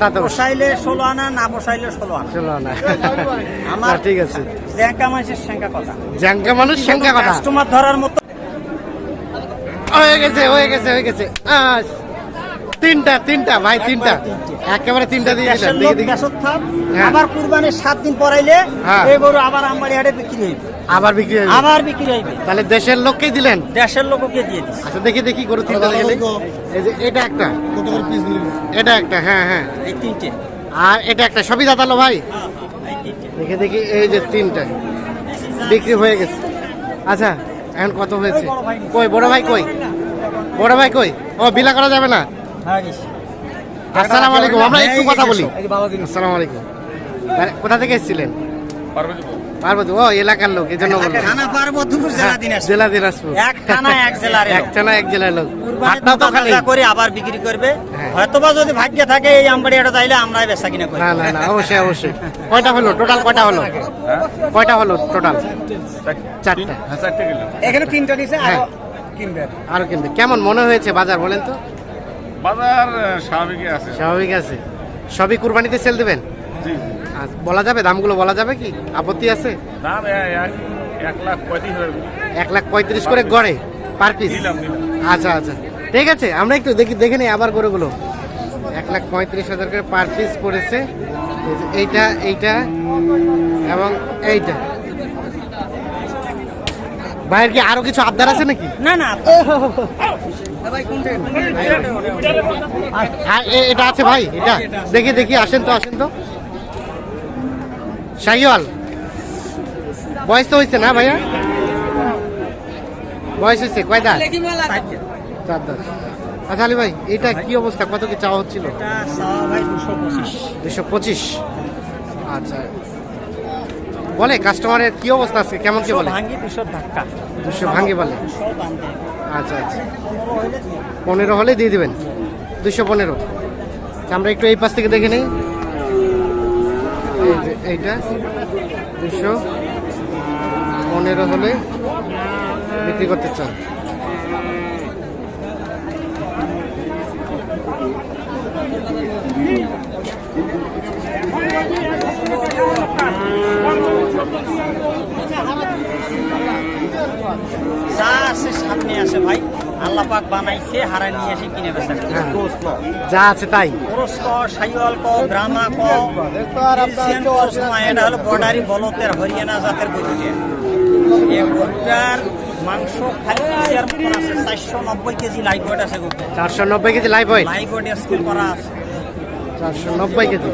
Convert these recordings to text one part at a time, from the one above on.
তা তো বসাইলে ষোলো আনা না ষোলো আনা। চলো না আমার ঠিক আছে। জ্যাঙ্কা মানুষের সংখ্যা কথা। জ্যাঙ্কা মানুষ সংখ্যা কথা। কাস্টমার ধরার মতো হয়ে গেছে হয়ে গেছে হয়ে গেছে। তিনটা তিনটা ভাই তিনটা। একেবারে তিনটা দিয়ে হ্যাঁ। আবার কুরবানির সাত দিন পরাইলে হ্যাঁ। এই গরু আবার আমবাড়ি হাটে বিক্রি হইবে। আবার বিক্রি হয়ে আবার বিক্রি হইবে। তাহলে দেশের লোককেই দিলেন? দেশের লোককে দিয়ে দিস আচ্ছা দেখি দেখি গরু তিনটা এই যে এটা একটা। এটা একটা হ্যাঁ হ্যাঁ। এই তিনটে। আর এটা একটা। সবই দাঁতালো ভাই? দেখে দেখি এই যে তিনটা। বিক্রি হয়ে গেছে। আচ্ছা এখন কত হয়েছে? কই বড় ভাই? কই বড় ভাই কই? ও বিলা করা যাবে না? হ্যাঁ আসসালামু আলাইকুম। আমরা একটু কথা বলি। আসসালামু আলাইকুম। কোথা থেকে এসেছিলেন? পার্বতী ও এলাকার লোক এই জন্য বললাম। থানা পার্বতীপুর জেলা দিন জেলা দিনাজপুর। এক থানা এক জেলার এক টানা এক জেলার লোক। হাটটা তো খালি করে আবার বিক্রি করবে। হ্যাঁ। হয়তোবা যদি ভাগ্যে থাকে এই আমবাড়ি হাটে তাইলে আমরাই বেচা কিনা করি। না না না অবশ্যই অবশ্যই। কয়টা হলো? টোটাল কয়টা হলো? কয়টা হলো টোটাল চারটা। এখানে তিনটা হ্যাঁ। কিনবে। আরও কিন্তু কেমন মনে হয়েছে বাজার বলেন তো? বাজার স্বাভাবিকই আছে। স্বাভাবিক আছে। সবই কুরবানিতে সেল দেবেন? বলা যাবে দামগুলো বলা যাবে কি? আপত্তি আছে? দাম এক- লাখ পঁয়ত্রিশ এক লাখ পঁয়ত্রিশ করে গড়ে পার পিস? আচ্ছা আচ্ছা। ঠিক আছে আমরা একটু দেখি দেখে নিই আবার গরুগুলো। এক লাখ পঁয়ত্রিশ হাজার করে পার পিস পড়েছে। এইটা এইটা এবং এইটা। ভাইয়ের কি আরও কিছু আবদার আছে নাকি? না না। এটা আছে ভাই এটা। দেখি দেখি আসেন তো আসেন তো। শাহিওয়াল। বয়স তো হয়েছে না ভাইয়া? বয়স হয়েছে কয় চার দাঁত। আচ্ছা আলী ভাই এটা কি অবস্থা? কত কি চাওয়া হচ্ছিল? দুশো পঁচিশ। দুশো আচ্ছা। বলে কাস্টমারের কি অবস্থা আছে? কেমন কি বলে? দুশো ভাঙ্গি বলে। দুশো আচ্ছা আচ্ছা। পনেরো হলে দিয়ে দিবেন। দুশো পনেরো। আচ্ছা, আমরা একটু এই পাশ থেকে দেখে নিই। এইটা দুশো পনেরো হলে বিক্রি করতে চান যা আছে সামনে আছে ভাই আল্লাহ পাক বানাইছে হারাই নিয়ে এসে কিনে হ্যাঁ। যা আছে তাই। ক সাইওয়াল ক ব্রাহ্মা ক এটা হলো বর্ডারি বলতের হরিয়ানা জাতের গরুটা এই গরুটার মাংস চারশো নব্বই কেজি লাইভ ওয়েট আছে চারশো নব্বই KG live live weight scale করা আছে। চারশো নব্বই কেজি।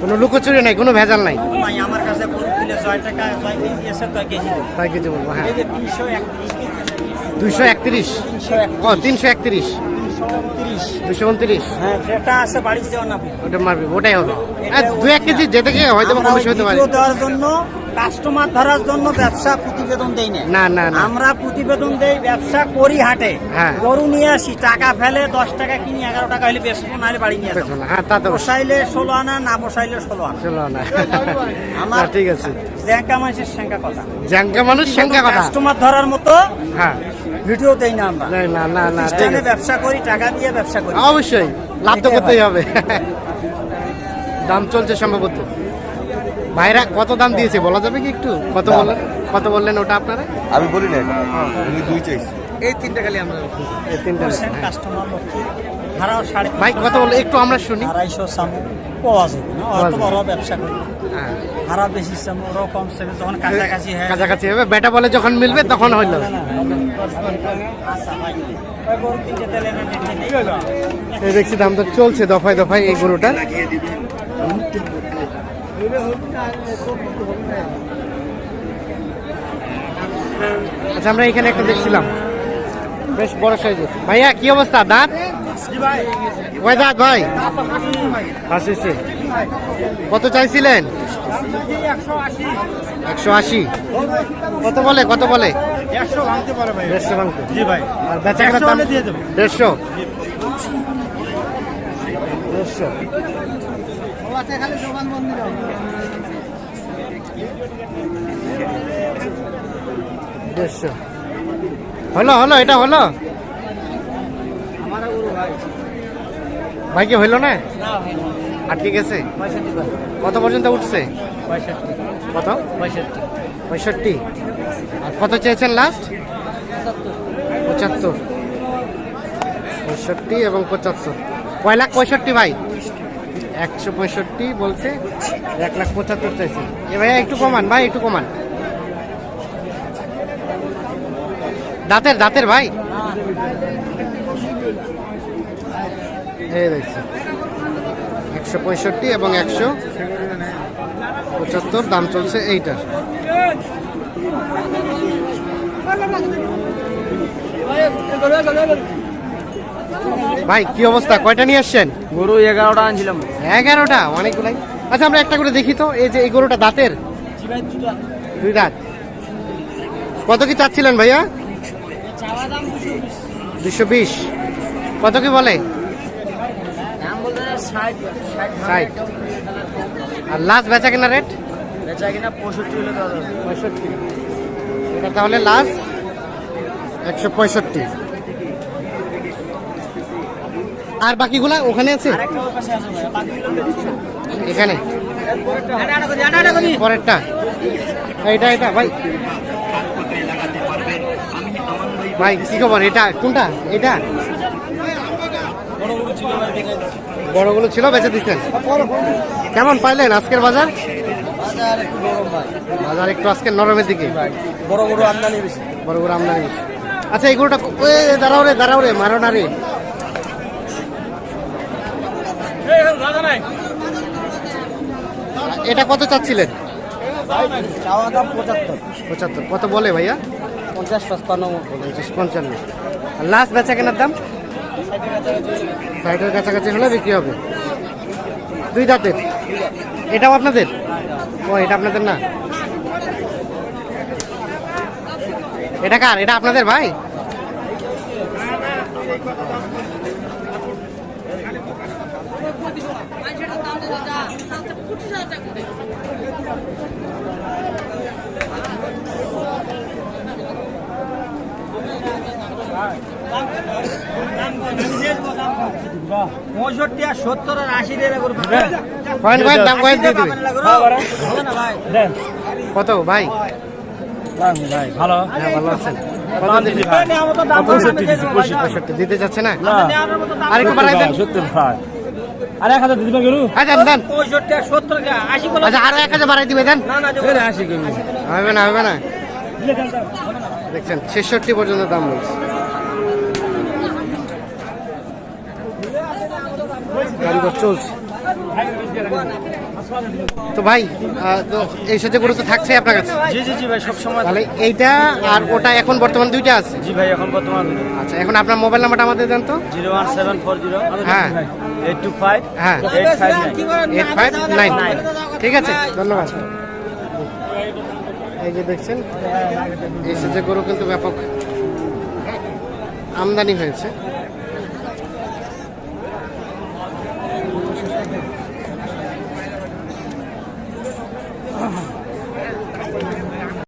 কোনো লুকোচুরি নাই কোনো ভেজাল নাই। আমার কাছে কিলে ছয় টাকা ছয় কেজি আছে ছয় কেজি দেবো কেজি বলব হ্যাঁ। তিনশো একত্রিশ দুইশো একত্রিশ? তিনশো একত্রিশ। দুশো উনত্রিশ? হ্যাঁ আছে ওটা মারবে ওটাই হবে। আর দু এক কেজি যেতে গিয়ে হয়তো কম বেশি হতে পারে। দেওয়ার জন্য কাস্টমার ধরার জন্য ব্যবসা প্রতিবেদন দেই না না না না। আমরা প্রতিবেদন দেই ব্যবসা করি হাটে। হ্যাঁ। গরু নিয়ে আসি টাকা ফেলে দশ টাকা কিনি এগারো টাকা হলে বেচবো নাহলে বাড়ি নিয়ে না। হ্যাঁ তা তো বসাইলে ষোলো আনা না বসাইলে ষোলো আনা। চলো না আমার ঠিক আছে। জ্যাঙ্কা মানুষের সংখ্যা কথা। জ্যাঙ্কা মানুষ সংখ্যা কথা। কাস্টমার ধরার মতো হ্যাঁ। ভিডিও দেই না আমরা। না না না না ব্যবসা করি টাকা দিয়ে ব্যবসা করি। অবশ্যই। লাভ তো করতেই হবে। দাম চলছে সম্ভবত। ভাইরা কত দাম দিয়েছে? বলা যাবে কি একটু? কত বললেন? কত বললেন ওটা আপনারা? আমি বলি না এটা। আমি দুই চাইছি। এই তিনটা খালি আমরা এই তিনটা কাস্টমার ভাড়াও সাড়ে তিনশো। ভাই কত বলে একটু আমরা শুনি। আড়াইশো সামু পাওয়া যাবে না। যাবে। বড় ব্যবসা করি। হ্যাঁ, ভাড়া বেশি সামু ওরাও কম সেমে যখন কাছাকাছি হয় কাছাকাছি হবে। বেটা বলে যখন মিলবে তখন হইল। আচ্ছা দেখছি দাম তো চলছে দফায় দফায় এই গরুটা। আচ্ছা আমরা এখানে একটা দেখছিলাম। বেশ বড় সাইজের। ভাইয়া, কি অবস্থা? দাঁত? কয় দাঁত ভাই আসছে কত চাইছিলেন? একশো আশি। কত বলে? কত বলে? ভাই ভাই দেড়শো। দেড়শো। হলো হলো এটা হলো? ভাই। কি হইল না? আটকে গেছে? কত পর্যন্ত উঠছে? কত? পঁয়ষট্টি। আর কত চেয়েছেন লাস্ট পঁচাত্তর। পঁয়ষট্টি এবং পঁচাত্তর। কয় লাখ পঁয়ষট্টি ভাই? একশো পঁয়ষট্টি বলছে, এক লাখ পঁচাত্তর চাইছে। এ ভাইয়া, একটু কমান, ভাই, একটু কমান। দাঁতের দাঁতের ভাই। দেখছি। একশো পঁয়ষট্টি এবং একশো পঁচাত্তর, দাম চলছে এইটার। ভাই কি অবস্থা? কয়টা নিয়ে আসছেন? গরু এগারোটা আনছিলাম। এগারোটা? অনেকগুলাই। আচ্ছা আমরা একটা করে দেখি তো। এই যে এই গরুটা দাঁতের? দুই দাঁত। কত কি চাচ্ছিলেন ভাইয়া? দুশো বিশ। কত কি বলে? ষাট। আর লাস্ট বেচা কেনা রেট বেচা কিনা পঁয়ষট্টি। হলে পঁয়ষট্টি এটা তাহলে লাস্ট একশো পঁয়ষট্টি। আর বাকিগুলা ওখানে আছে? এখানে? পরেরটা? এইটা এটা ভাই। ভাই কি খবর? এটা কোনটা? এটা? বড় বড়গুলো ছিল বেঁচে দিচ্ছেন। কেমন পাইলেন আজকের বাজার? বাজার একটু আজকের নরমের দিকে। বড় গরু আমদানি বেশি। বড় বড় আমদানি বেশি। আচ্ছা এই গরুটা দাঁড়াও রে দাঁড়াও রে মারো না রে। এটা কত চাচ্ছিলেন? চাওয়া দাম পঁচাত্তর। পঁচাত্তর। কত বলে ভাইয়া? পঞ্চাশ পাঁচপান্ন পঞ্চাশ পঞ্চান্ন। লাস্ট বেচা কেনার দাম? ষাটের কাছাকাছি হলে বিক্রি হবে। দুই দাঁতের? এটাও আপনাদের? ও এটা আপনাদের না। এটা কার? এটা আপনাদের ভাই? পঁয়ষট্টি আর সত্তর আর আশি দিয়ে গরু কয়েন কয়েন দাম কয়েন দিয়ে দিবে। ভাই। কত ভাই? ভাই ভালো। হ্যাঁ ভালো আছেন। কত দিবে পঁয়ষট্টি পঁয়ষট্টি দিতে যাচ্ছে না? আর একটু বাড়াই দেন। ভাই আর এক হাজার দিবেন গরু? আচ্ছা দেন পঁয়ষট্টি আর সত্তর আশি আচ্ছা আরও এক হাজার বাড়াই দিবে দেন। না না আসি হবে না হবে না। দেখছেন ছেষট্টি পর্যন্ত দাম বলছে। কারিগর চলছে। তো ভাই এই সাথে গরু তো থাকছে আপনার কাছে? জি জি জি ভাই সবসময় তাহলে এইটা আর ওটা এখন বর্তমান দুইটা আছে? জি ভাই এখন বর্তমান আচ্ছা এখন আপনার মোবাইল নাম্বারটা আমাদের দেন তো। Zero one seven four zero হ্যাঁ। এইট টু ফাইভ হ্যাঁ। Eight five eight five nine. ঠিক আছে ধন্যবাদ। এই যে দেখছেন এই সাথে গরু কিন্তু ব্যাপক আমদানি হয়েছে।